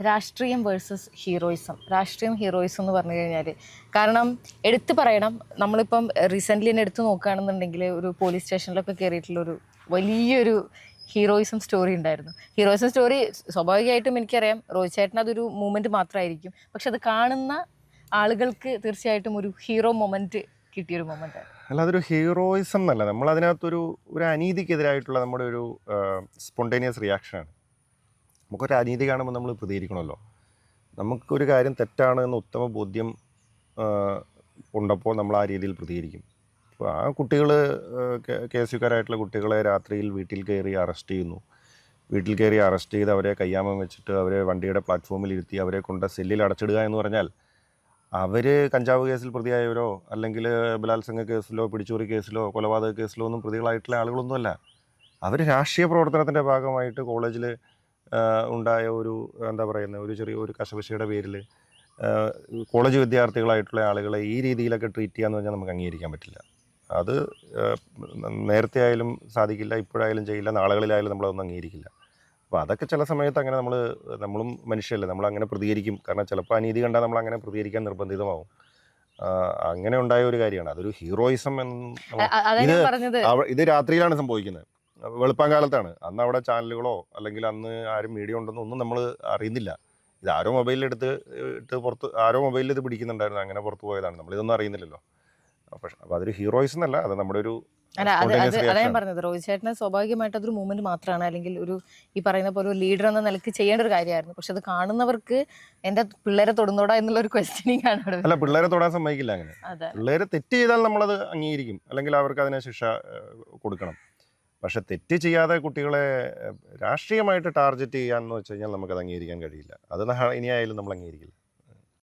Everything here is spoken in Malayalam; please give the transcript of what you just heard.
രാഷ്ട്രീയം വേഴ്സസ് ഹീറോയിസം രാഷ്ട്രീയം ഹീറോയിസം എന്ന് പറഞ്ഞു കഴിഞ്ഞാൽ കാരണം എടുത്തു പറയണം. നമ്മളിപ്പം റീസെന്റ്ലി തന്നെ എടുത്തു നോക്കുകയാണെന്നുണ്ടെങ്കിൽ ഒരു പോലീസ് സ്റ്റേഷനിലൊക്കെ കയറിയിട്ടുള്ളൊരു വലിയൊരു ഹീറോയിസം സ്റ്റോറി ഉണ്ടായിരുന്നു. ഹീറോയിസം സ്റ്റോറി സ്വാഭാവികമായിട്ടും എനിക്കറിയാം. റോഹിത് ചേട്ടൻ അതൊരു മൂമെന്റ് മാത്രമായിരിക്കും. പക്ഷെ അത് കാണുന്ന ആളുകൾക്ക് തീർച്ചയായിട്ടും ഒരു ഹീറോ മൊമെന്റ് കിട്ടിയൊരു മൊമെന്റ് അല്ല അതൊരു ഹീറോയിസം എന്നല്ല. നമ്മൾ അതിനകത്തൊരു ഒരു അനീതിക്കെതിരായിട്ടുള്ള നമ്മുടെ ഒരു സ്പോണ്ടേനിയസ് റിയാക്ഷനാണ് നമുക്കൊരു അനീതി കാണുമ്പോൾ നമ്മൾ പ്രതികരിക്കണമല്ലോ. നമുക്കൊരു കാര്യം തെറ്റാണ് എന്ന് ഉത്തമ ബോധ്യം ഉണ്ടപ്പോൾ നമ്മൾ ആ രീതിയിൽ പ്രതികരിക്കും. അപ്പോൾ ആ കുട്ടികൾ കെ എസ് യുക്കാരായിട്ടുള്ള കുട്ടികളെ രാത്രിയിൽ വീട്ടിൽ കയറി അറസ്റ്റ് ചെയ്യുന്നു. വീട്ടിൽ കയറി അറസ്റ്റ് ചെയ്ത് അവരെ കയ്യാമം വെച്ചിട്ട് അവരെ വണ്ടിയുടെ പ്ലാറ്റ്ഫോമിൽ ഇരുത്തി അവരെ കൊണ്ട് സെല്ലിൽ അടച്ചിടുക എന്ന് പറഞ്ഞാൽ അവർ കഞ്ചാവ് കേസിൽ പ്രതിയായവരോ അല്ലെങ്കിൽ ബലാത്സംഗ കേസിലോ പിടിച്ചോറി കേസിലോ കൊലപാതക കേസിലോ ഒന്നും പ്രതികളായിട്ടുള്ള ആളുകളൊന്നുമല്ല. അവർ രാഷ്ട്രീയ പ്രവർത്തനത്തിന്റെ ഭാഗമായിട്ട് കോളേജിൽ ഉണ്ടായ ഒരു എന്താ പറയുന്നത് ഒരു ചെറിയ ഒരു കശപശയുടെ പേരിൽ കോളേജ് വിദ്യാർത്ഥികളായിട്ടുള്ള ആളുകളെ ഈ രീതിയിലൊക്കെ ട്രീറ്റ് ചെയ്യാന്ന് പറഞ്ഞാൽ നമുക്ക് അംഗീകരിക്കാൻ പറ്റില്ല. അത് നേരത്തെ ആയാലും സാധിക്കില്ല ഇപ്പോഴായാലും ചെയ്യില്ല നാളുകളിലായാലും നമ്മളതൊന്നും അംഗീകരിക്കില്ല. അപ്പോൾ അതൊക്കെ ചില സമയത്ത് അങ്ങനെ നമ്മൾ നമ്മളും മനുഷ്യല്ലേ നമ്മൾ അങ്ങനെ പ്രതികരിക്കും. കാരണം ചിലപ്പോൾ അനീതി കണ്ടാൽ നമ്മൾ അങ്ങനെ പ്രതികരിക്കാൻ നിർബന്ധിതമാവും. അങ്ങനെ ഉണ്ടായ ഒരു കാര്യമാണ്. അതൊരു ഹീറോയിസം എന്ന് ഇത് രാത്രിയിലാണ് സംഭവിക്കുന്നത്. വെളുപ്പാങ്കാലത്താണ് അന്ന് അവിടെ ചാനലുകളോ അല്ലെങ്കിൽ അന്ന് ആരും മീഡിയ ഉണ്ടെന്നോ ഒന്നും നമ്മൾ അറിയുന്നില്ല. ഇത് ആരോ മൊബൈലിൽ എടുത്ത് ഇട്ട് പുറത്ത് ആരോ മൊബൈലിൽ ഇത് പിടിക്കുന്നുണ്ടായിരുന്നു. അങ്ങനെ പുറത്ത് പോയതാണ്. നമ്മളിതൊന്നും അറിയുന്നില്ലല്ലോ. പക്ഷെ അപ്പോൾ അതൊരു ഹീറോയിസ് എന്നല്ല. അത് നമ്മുടെ ഒരു അല്ല അത് അത് അതാ ഞാൻ പറഞ്ഞത്. രോഹിത് ചേട്ടന് സ്വാഭാവികമായിട്ട് അതൊരു മൂവ്മെന്റ് മാത്രമാണ് അല്ലെങ്കിൽ ഒരു ഈ പറയുന്ന പോലെ ഒരു ലീഡർ എന്ന നിലയ്ക്ക് ചെയ്യേണ്ട ഒരു കാര്യമായിരുന്നു. പക്ഷെ അത് കാണുന്നവർക്ക് എന്റെ പിള്ളേരെ തൊടുന്നോടാ എന്നുള്ള ഒരു ക്വസ്റ്റ്യനിങ് ആണ് അവിടെ അല്ല പിള്ളേരെ തൊടാൻ സമ്മതിക്കില്ല അങ്ങനെ. പിള്ളേര് തെറ്റ് ചെയ്താൽ നമ്മളത് അംഗീകരിക്കും. അല്ലെങ്കിൽ അവർക്ക് അതിനെ ശിക്ഷ കൊടുക്കണം. പക്ഷെ തെറ്റ് ചെയ്യാതെ കുട്ടികളെ രാഷ്ട്രീയമായിട്ട് ടാർഗറ്റ് ചെയ്യാന്ന് വെച്ച് കഴിഞ്ഞാൽ നമുക്കത് അംഗീകരിക്കാൻ കഴിയില്ല. അത് ഇനിയായാലും നമ്മൾ അംഗീകരിക്കില്ല.